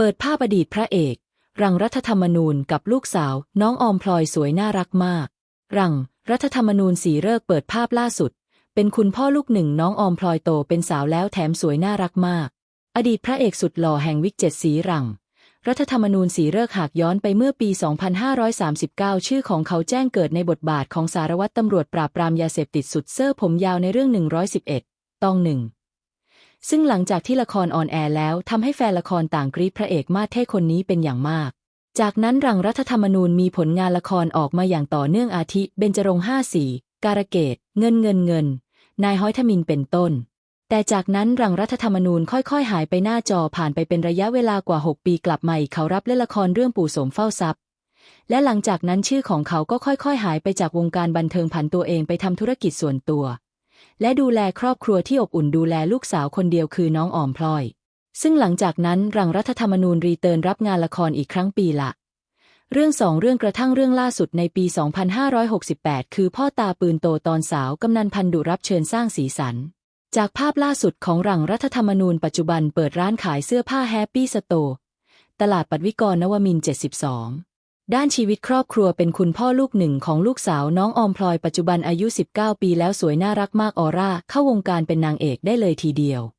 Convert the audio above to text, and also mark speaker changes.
Speaker 1: เปิดภาพอดีตพระเอก รังรัฐธรรมนูญกับลูกสาว น้องออมพลอยสวยน่ารักมาก รัง รัฐธรรมนูญสีเลิกเปิดภาพล่าสุด เป็นคุณพ่อลูกหนึ่งน้องออมพลอยโตเป็นสาวแล้วแถมสวยน่ารักมาก อดีตพระเอกสุดหล่อแห่งวิกเจ็ดสีรัง รัฐธรรมนูญสีเลิกหากย้อนไปเมื่อปี 2539 ชื่อของเขาแจ้งเกิดในบทบาทของสารวัตรตำรวจปราบปรามยาเสพติดสุดเซอร์ผมยาวในเรื่อง 111ต้องหนึ่ง ซึ่งหลังจากที่ละครออนแอร์แล้วทำให้แฟนละครต่างกรี๊ดพระเอกมาเท่คนนี้เป็นอย่างมาก จากนั้นรังรัฐธรรมนูญมีผลงานละครออกมาอย่างต่อเนื่องอาทิ เบญจรงค์ห้าสีการเกต เงินเงินเงิน นายฮ้อยทมินเป็นต้น แต่จากนั้นรังรัฐธรรมนูญค่อยๆ หายไปหน้าจอผ่านไปเป็นระยะเวลากว่า 6 ปีกลับมาอีกเขารับเล่นละครเรื่องปู่สมเฝ้าทรัพย์ และหลังจากนั้นชื่อของเขาก็ค่อยๆ หายไปจากวงการบันเทิงผันตัวเองไปทำธุรกิจส่วนตัว และดูแลครอบครัวที่อบอุ่นดูแลลูกสาวคนเดียวคือน้องออมพลอย ซึ่งหลังจากนั้นรังรัฐธรรมนูญรีเติร์นรับงานละครอีกครั้งปีละเรื่องสองเรื่องกระทั่งเรื่องล่าสุดในปี 2568 คือพ่อตาปืนโตตอนสาวกำนันพันดุรับเชิญสร้างสีสัน จากภาพล่าสุดของรังรัฐธรรมนูญปัจจุบันเปิดร้านขายเสื้อผ้าแฮปปี้สโตตลาดปัดวิกรนวมิน 72 ด้านชีวิตครอบครัวเป็นคุณพ่อลูกหนึ่งของลูกสาวน้องออมพลอยปัจจุบันอายุ 19 ปีแล้วสวยน่ารักมากออร่าเข้าวงการเป็นนางเอกได้เลยทีเดียว